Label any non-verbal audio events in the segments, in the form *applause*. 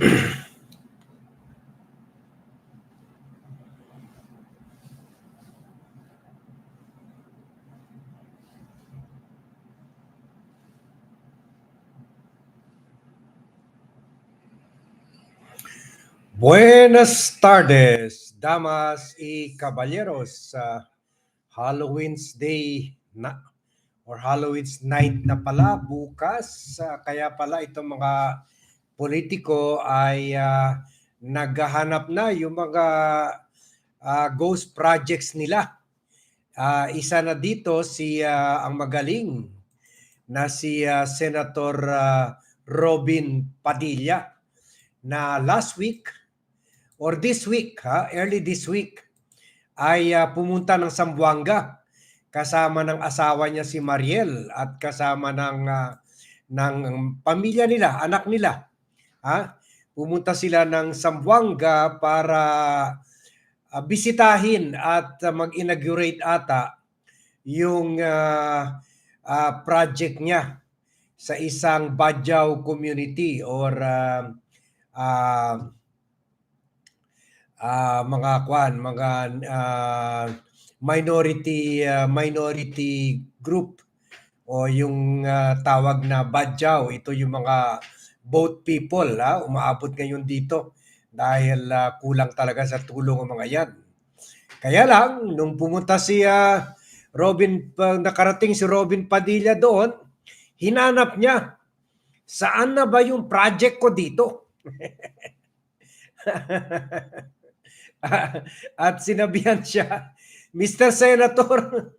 *clears throat* Buenas tardes, damas y caballeros. sa Halloween's Day na or Halloween's night na pala bukas. Ah, kaya pala itong mga politiko ay ah, naghahanap na yung mga ah, ghost projects nila. Ah, isa na dito si ah, ang magaling na si ah, Senator ah, Robin Padilla na last week or this week, ha, early this week, ay ah, pumunta ng Sambuanga kasama ng asawa niya si Mariel at kasama ng ah, ng pamilya nila, anak nila. Ha? Pumunta sila ng Sambuanga para ah, bisitahin at ah, mag-inaugurate ata yung ah, ah, project niya sa isang Badyaw community or ah, ah, ah, mga kwan, mga ah, minority ah, minority group o yung ah, tawag na Badyaw. Ito yung mga boat people, ha? umaabot ngayon dito dahil ah, kulang talaga sa tulong ang mga yan. Kaya lang, nung pumunta si ah, Robin, pa- nakarating si Robin Padilla doon, hinanap niya, saan na ba yung project ko dito? *laughs* At sinabihan siya, Mr. Senator,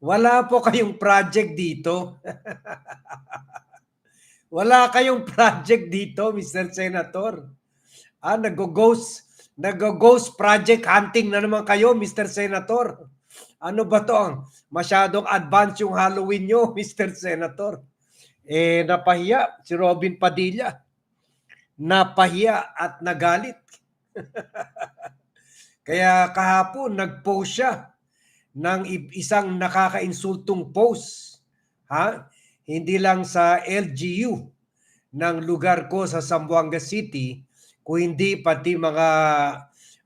wala po kayong project dito. *laughs* wala kayong *laughs* project dito, Mr. Senator. Ah, nag-ghost, nag-ghost project hunting na naman kayo, Mr. Senator. Ano ba to? Masyadong advance yung Halloween nyo, *laughs* Mr. Senator. Eh, napahiya si Robin Padilla. Napahiya at nagalit. *laughs* Kaya kahapon nag-post siya ng isang nakakainsultong post. Ha? Hindi lang sa LGU ng lugar ko sa Zamboanga City, kundi pati mga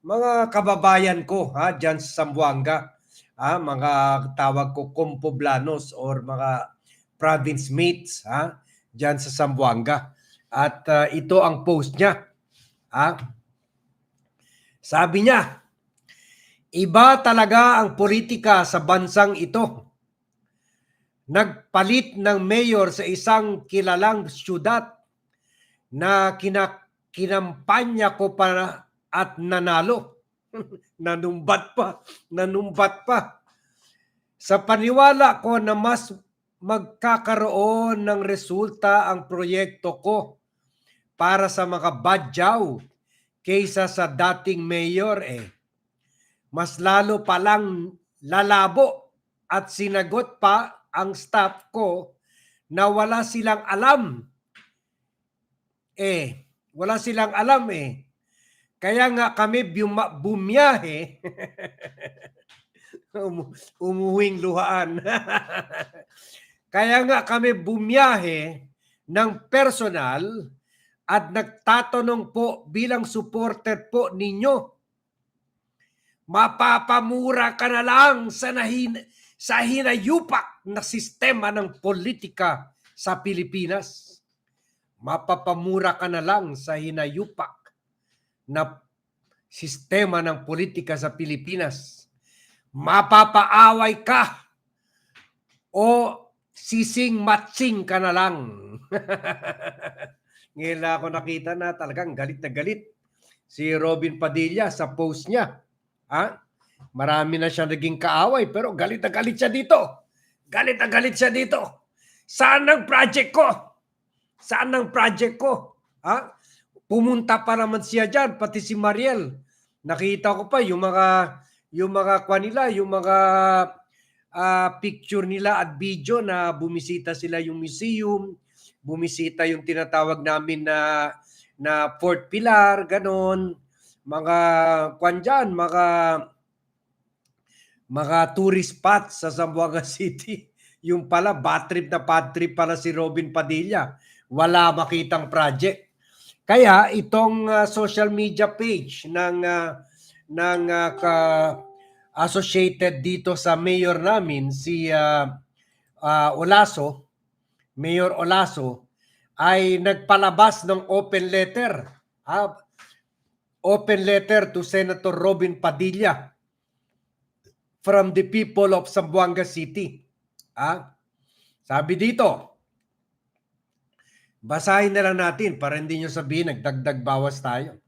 mga kababayan ko ha diyan sa Zamboanga. Ha, mga tawag ko kompoblanos or mga province mates ha diyan sa Zamboanga. At ah, ito ang post niya. Ha? Sabi niya, Iba talaga ang politika sa bansang ito. Nagpalit ng mayor sa isang kilalang syudad na kina, kinampanya ko pa at nanalo. *laughs* nanumbat pa, nanumbat pa. Sa paniwala ko na mas magkakaroon ng resulta ang proyekto ko para sa mga badyaw kaysa sa dating mayor eh mas lalo palang lalabo at sinagot pa ang staff ko na wala silang alam. Eh, wala silang alam eh. Kaya nga kami buma- bumiyahe. *laughs* Um- umuwing luhaan. *laughs* Kaya nga kami bumiyahe ng personal at nagtatanong po bilang supporter po ninyo mapapamura ka na lang sa, nahin, sa hinayupak na sistema ng politika sa Pilipinas. Mapapamura ka na lang sa hinayupak na sistema ng politika sa Pilipinas. Mapapaaway ka o sising matching ka na lang. *laughs* Ngayon lang ako nakita na talagang galit na galit si Robin Padilla sa post niya. Ha? Marami na siya naging kaaway pero galit na galit siya dito. Galit na galit siya dito. Saan ang project ko? Saan ang project ko? Ha? Pumunta pa naman siya diyan pati si Mariel. Nakita ko pa yung mga yung mga kwa nila, yung mga ah, picture nila at video na bumisita sila yung museum, bumisita yung tinatawag namin na na Fort Pilar, ganon mga kwan dyan, mga mga tourist spots sa Zamboanga *laughs* City. Yung pala, bad trip na bad trip pala si Robin Padilla. Wala makitang project. Kaya itong ah, social media page ng ah, ng ah, ka associated dito sa mayor namin si ah, ah, Olaso, Mayor Olaso ay nagpalabas ng open letter. ah, open letter to Senator Robin Padilla from the people of Zamboanga City. Ah, sabi dito, basahin na lang natin para hindi nyo sabihin nagdagdag bawas tayo.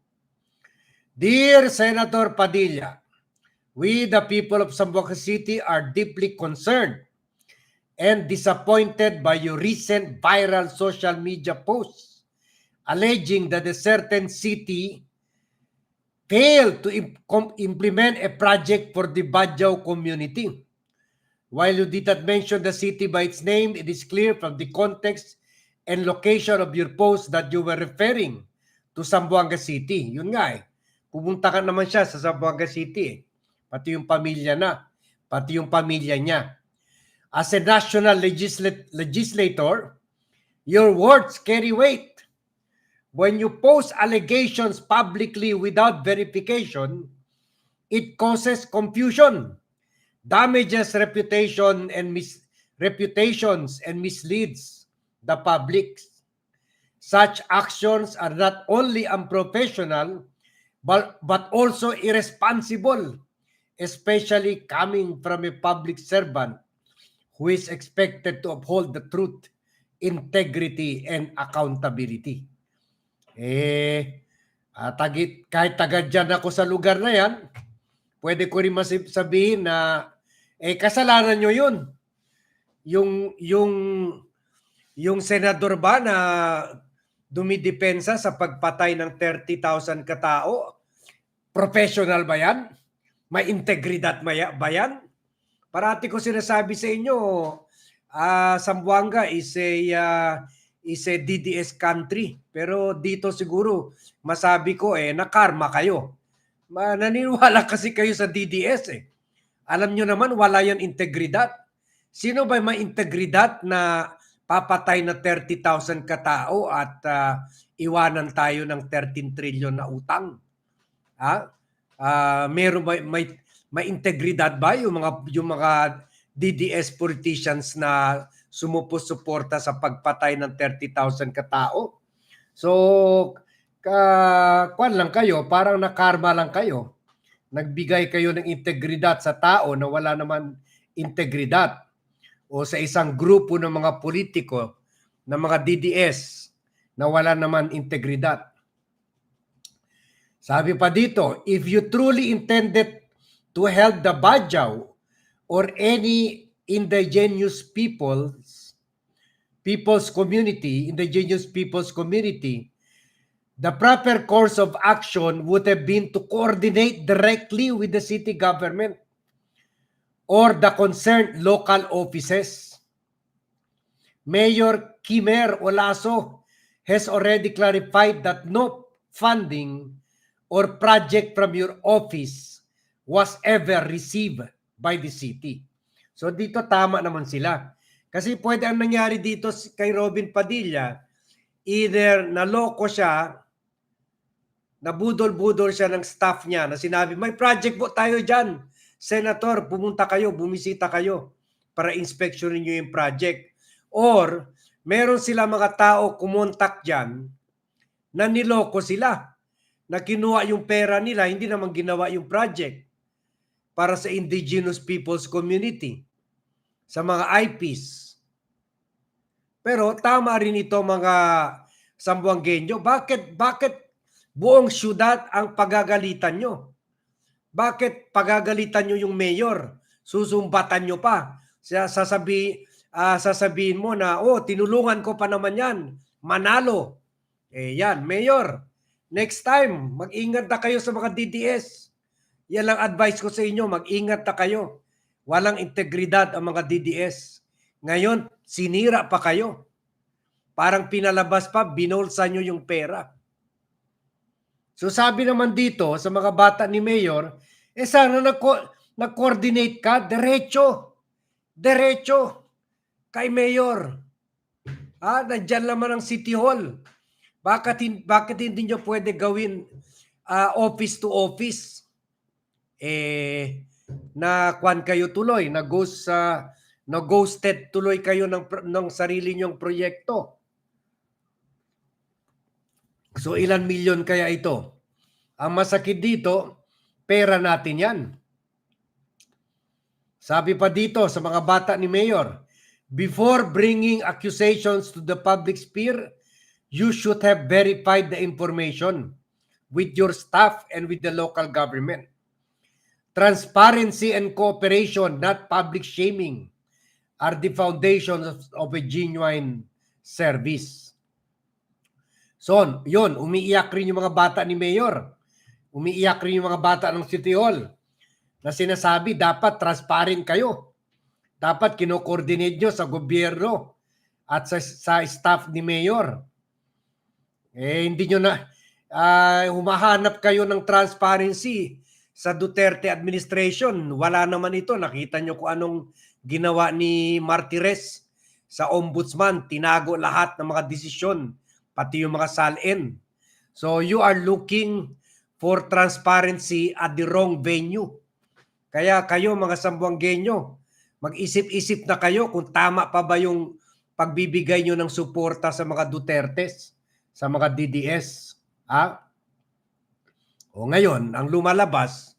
Dear Senator Padilla, we the people of Zamboanga City are deeply concerned and disappointed by your recent viral social media posts alleging that a certain city failed to implement a project for the Badjao community. While you did not mention the city by its name, it is clear from the context and location of your post that you were referring to Zamboanga City. Yun nga eh. Pumunta ka naman siya sa Zamboanga City eh. Pati yung pamilya na. Pati yung pamilya niya. As a national legisla- legislator, your words carry weight. When you post allegations publicly without verification, it causes confusion, damages reputation and mis- reputations and misleads the public. Such actions are not only unprofessional but, but also irresponsible, especially coming from a public servant who is expected to uphold the truth, integrity, and accountability. Eh, ah, tagit, kahit taga dyan ako sa lugar na yan, pwede ko rin sabihin na eh kasalanan nyo yun. Yung yung yung senador ba na dumidepensa sa pagpatay ng 30,000 katao, professional ba yan? May integridad ba yan? Parati ko sinasabi sa inyo, ah Zamboanga is a ah, is a DDS country. Pero dito siguro masabi ko eh nakarma kayo. Ma, naniniwala *laughs* kasi kayo sa DDS eh. Alam nyo naman wala yan integridad. Sino ba may integridad na papatay na 30,000 katao at ah, iwanan tayo ng 13 trillion na utang? Ha? Ah, meron ba may may integridad ba yung mga yung mga DDS politicians na sumupo-suporta sa pagpatay ng 30,000 katao? So, ka kwan lang kayo, parang nakarma lang kayo. Nagbigay kayo ng integridad sa tao na wala naman integridad o sa isang grupo ng mga politiko ng mga DDS na wala naman integridad. Sabi pa dito, if you truly intended to help the Bajau or any indigenous peoples, people's community, indigenous people's community, the proper course of action would have been to coordinate directly with the city government or the concerned local offices. Mayor Kimer Olaso has already clarified that no funding or project from your office was ever received by the city. So dito tama naman sila. Kasi pwede ang nangyari dito kay Robin Padilla, either naloko siya, nabudol-budol siya ng staff niya na sinabi, may project po tayo dyan. Senator, pumunta kayo, bumisita kayo para inspeksyonin niyo yung project. Or, meron sila mga tao kumontak dyan na niloko sila na kinuha yung pera nila, hindi naman ginawa yung project para sa indigenous people's community, sa mga IPs. Pero tama rin ito mga Sambuangenyo. Bakit, bakit buong syudad ang pagagalitan nyo? Bakit pagagalitan nyo yung mayor? Susumbatan nyo pa. Sasabi, ah, sasabihin mo na, oh, tinulungan ko pa naman yan. Manalo. Eh yan, mayor. Next time, mag-ingat na kayo sa mga DDS. Yan lang advice ko sa inyo, mag-ingat na kayo. Walang integridad ang mga DDS. Ngayon, sinira pa kayo. Parang pinalabas pa, binulsa nyo yung pera. So sabi naman dito sa mga bata ni Mayor, eh sana nag- nag-coordinate ka, derecho. Derecho. Kay Mayor. Ah, nandyan naman ang City Hall. Bakit, bakit hindi nyo pwede gawin ah, office to office? Eh, na kwan kayo tuloy, na ghost sa na ghosted tuloy kayo ng ng sarili nyong proyekto. So ilan milyon kaya ito? Ang masakit dito, pera natin 'yan. Sabi pa dito sa mga bata ni Mayor, before bringing accusations to the public sphere, you should have verified the information with your staff and with the local government. Transparency and cooperation, not public shaming, are the foundations of, of a genuine service. So, yun, umiiyak rin yung mga bata ni Mayor. Umiiyak rin yung mga bata ng City Hall na sinasabi dapat transparent kayo. Dapat kino-coordinate nyo sa gobyerno at sa, sa staff ni Mayor. Eh, hindi nyo na, ah, humahanap kayo ng transparency sa Duterte administration. Wala naman ito. Nakita nyo kung anong ginawa ni Martires sa ombudsman. Tinago lahat ng mga desisyon, pati yung mga salin. So you are looking for transparency at the wrong venue. Kaya kayo mga Sambuangenyo, mag-isip-isip na kayo kung tama pa ba yung pagbibigay nyo ng suporta sa mga Dutertes, sa mga DDS. Ha? O ngayon, ang lumalabas,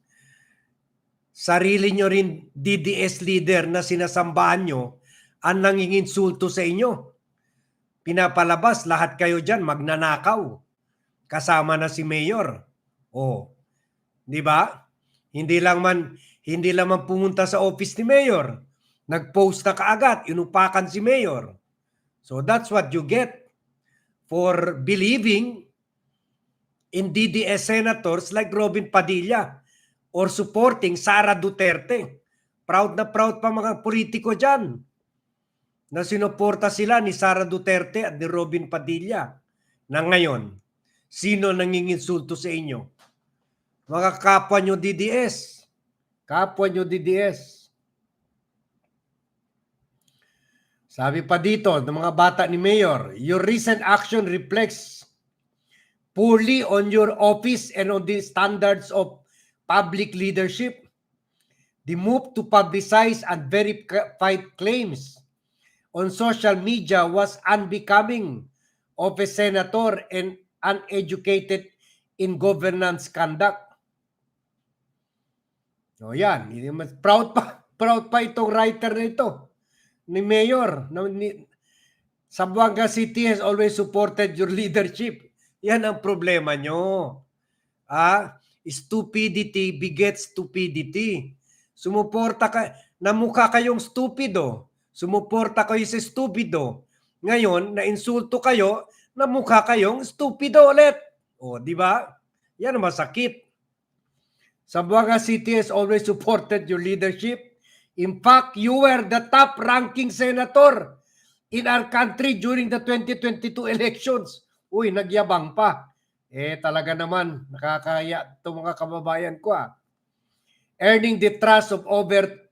sarili nyo rin DDS leader na sinasambahan nyo ang nanginginsulto sa inyo. Pinapalabas lahat kayo dyan magnanakaw. Kasama na si Mayor. O, di ba? Hindi lang man hindi lang man pumunta sa office ni Mayor. Nag-post na kaagad, inupakan si Mayor. So that's what you get for believing in DDS senators like Robin Padilla or supporting Sara Duterte. Proud na proud pa mga politiko dyan na sinuporta sila ni Sara Duterte at ni Robin Padilla na ngayon, sino nanginginsulto sa inyo? Mga kapwa nyo DDS. Kapwa nyo DDS. Sabi pa dito ng mga bata ni Mayor, your recent action reflects poorly on your office and on the standards of public leadership. The move to publicize and verify claims on social media was unbecoming of a senator and uneducated in governance conduct. O yan, proud pa, proud pa itong writer na ito ni Mayor. Ni, City has always supported your leadership. Yan ang problema nyo. Ah, stupidity begets stupidity. Sumuporta ka, namukha kayong stupido. Sumuporta kayo sa stupido. Ngayon, na-insulto kayo, namukha kayong stupido ulit. O, di ba? Yan ang masakit. Zamboanga City has always supported your leadership. In fact, you were the top-ranking senator in our country during the 2022 elections. Uy, nagyabang pa. Eh, talaga naman, nakakaya itong mga kababayan ko ah. Earning the trust of over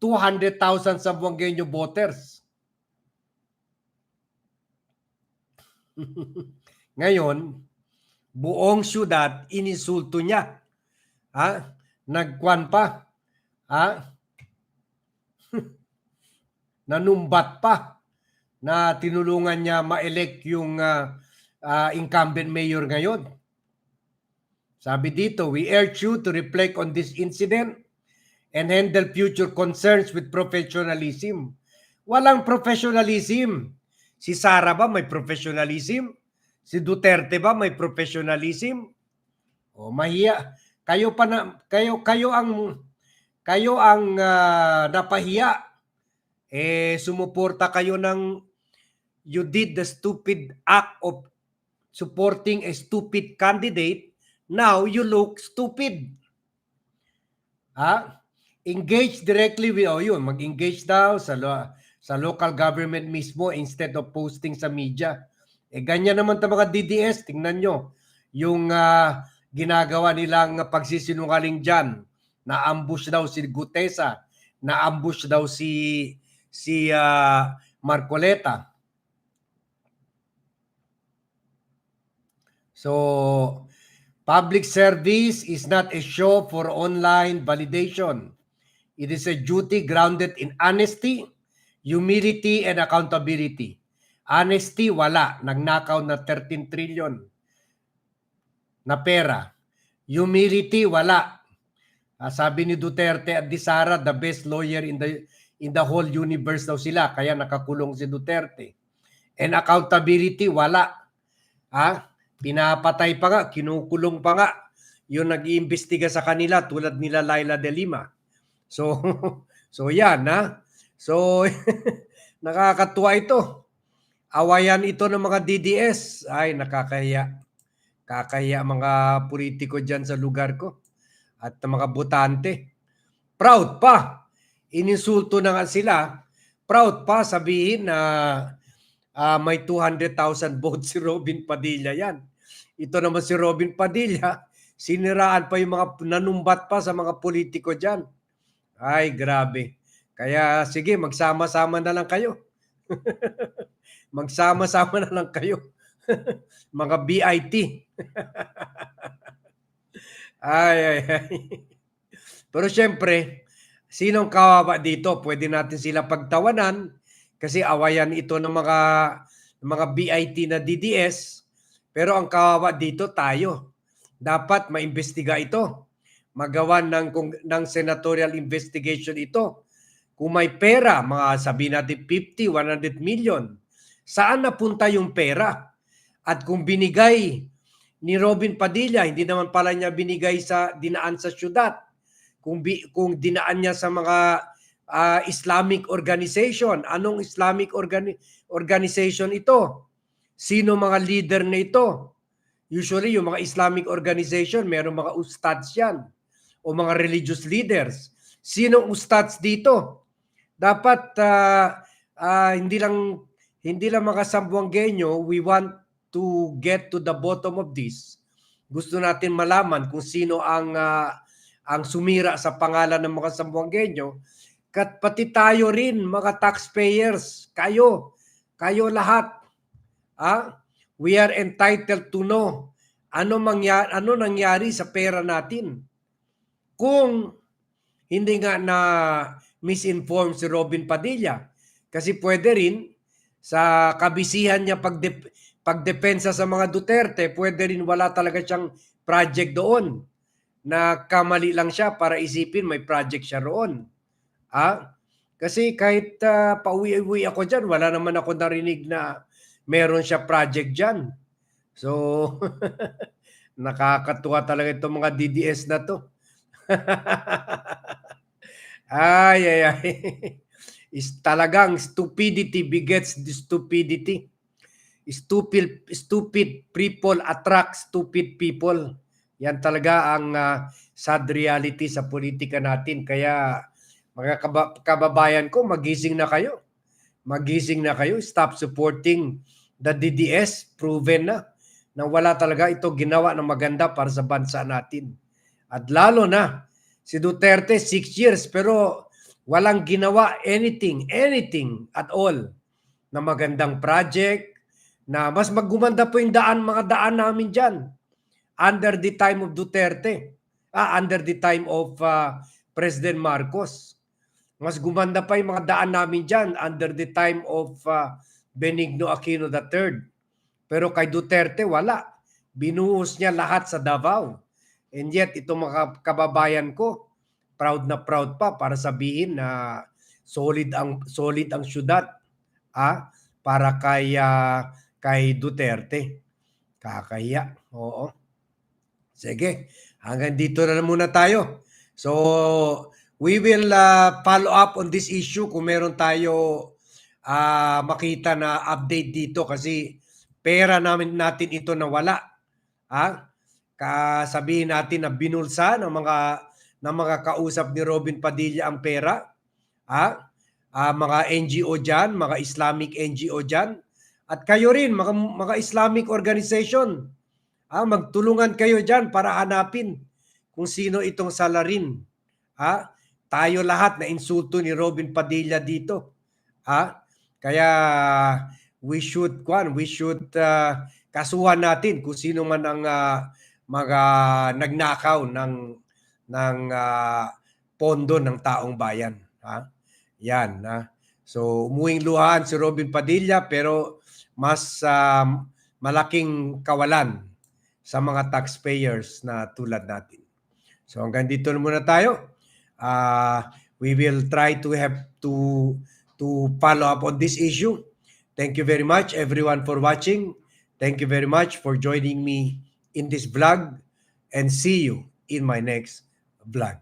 200,000 Zamboangueño voters. *laughs* Ngayon, buong syudad, inisulto niya. Ha? Nagkwan pa. Ha? *laughs* Nanumbat pa na tinulungan niya ma-elect yung ah, ah, incumbent mayor ngayon. Sabi dito, we urge you to reflect on this incident and handle future concerns with professionalism. Walang professionalism. Si Sara ba may professionalism? Si Duterte ba may professionalism? O mahiya. Kayo pa na kayo kayo ang kayo ang ah, napahiya. Eh sumuporta kayo ng you did the stupid act of supporting a stupid candidate. Now you look stupid. Ha? Engage directly with oh yun, mag-engage daw sa lo- sa local government mismo instead of posting sa media. Eh ganyan naman 'tong mga DDS, tingnan nyo. Yung ah, ginagawa nilang pagsisinungaling diyan. Na-ambush daw si Gutesa, na-ambush daw si si ah, Marcoleta. So, public service is not a show for online validation. It is a duty grounded in honesty, humility, and accountability. Honesty, wala. Nagnakaw na 13 trillion na pera. Humility, wala. Ah, sabi ni Duterte at di Sara, the best lawyer in the in the whole universe daw sila, kaya nakakulong si Duterte. And accountability, wala. Ah, pinapatay pa nga, kinukulong pa nga yung nag-iimbestiga sa kanila tulad nila Laila de Lima. So, *laughs* so yan ha. So, *laughs* nakakatuwa ito. Awayan ito ng mga DDS. Ay, nakakaya. Kakaya mga politiko dyan sa lugar ko. At mga butante. Proud pa. Ininsulto na nga sila. Proud pa sabihin na ah, may 200,000 *laughs* votes si Robin Padilla yan. Ito naman si Robin Padilla, *laughs* siniraan pa yung mga nanumbat pa sa mga politiko dyan. Ay, grabe. Kaya sige, magsama-sama na lang kayo. *laughs* magsama-sama na lang kayo. *laughs* mga BIT. ay, ay, ay. Pero syempre, sinong kawawa dito? Pwede natin sila pagtawanan kasi awayan ito ng mga mga BIT na DDS. Pero ang kawawa dito tayo. Dapat maimbestiga ito. Magawan ng kung- ng senatorial investigation ito. Kung may pera, mga sabi natin 50, 100 million, saan napunta yung pera? At kung binigay ni Robin Padilla, hindi naman pala niya binigay sa dinaan sa syudad. Kung bi, kung dinaan niya sa mga ah, Islamic organization, anong Islamic organi- organization ito? Sino mga leader na ito? Usually yung mga Islamic organization, meron mga ustads yan o mga religious leaders. Sinong ustads dito? Dapat ah, ah, hindi lang hindi lang mga Sambuangueño, we want to get to the bottom of this. Gusto natin malaman kung sino ang ah, ang sumira sa pangalan ng mga Sambuangueño. Kat pati tayo rin, mga taxpayers, kayo, kayo lahat. Ah, we are entitled to know ano mangyari, ano nangyari sa pera natin. Kung hindi nga na misinform si Robin Padilla kasi pwede rin sa kabisihan niya pag pagdepensa sa mga Duterte, pwede rin wala talaga siyang project doon na kamali lang siya para isipin may project siya roon. Ah, kasi kahit uh, pauwi-uwi ako diyan, wala naman ako narinig na meron siya project diyan. So *laughs* nakakatuwa talaga itong mga DDS na to. *laughs* ay, ay, ay. Is talagang stupidity begets stupidity. Stupid, stupid people attract stupid people. Yan talaga ang uh, sad reality sa politika natin. Kaya mga kaba- kababayan ko, magising na kayo. Magising na kayo. Stop supporting the DDS. Proven na na wala talaga ito ginawa ng maganda para sa bansa natin. At lalo na, si Duterte, six years, pero walang ginawa anything, anything at all na magandang project, na mas maggumanda po yung daan, mga daan namin dyan under the time of Duterte, ah, under the time of uh, President Marcos. Mas gumanda pa yung mga daan namin dyan under the time of uh, Benigno Aquino III. Pero kay Duterte, wala. Binuhos niya lahat sa Davao. And yet, itong mga kababayan ko, proud na proud pa para sabihin na solid ang solid ang syudad ah, para kay uh, kay Duterte. Kakaya. Oo. Sige. Hanggang dito na muna tayo. So, we will uh, follow up on this issue kung meron tayo uh, makita na update dito kasi pera namin natin ito na wala. Ha? Kasabihin natin na binulsa ng mga ng mga kausap ni Robin Padilla ang pera. Ha? Uh, mga NGO diyan, mga Islamic NGO diyan. At kayo rin, mga, mga Islamic organization. Ha? Magtulungan kayo diyan para hanapin kung sino itong salarin. Ha? Tayo lahat na insulto ni Robin Padilla dito. Ha? Kaya we should kwan, we should uh, kasuhan natin kung sino man ang uh, mga nagnakaw ng ng uh, pondo ng taong bayan, ha? Yan, ha? So, umuwing luhaan si Robin Padilla pero mas um, malaking kawalan sa mga taxpayers na tulad natin. So hanggang dito na muna tayo. Uh, we will try to have to to follow up on this issue. Thank you very much everyone for watching. Thank you very much for joining me in this vlog and see you in my next vlog.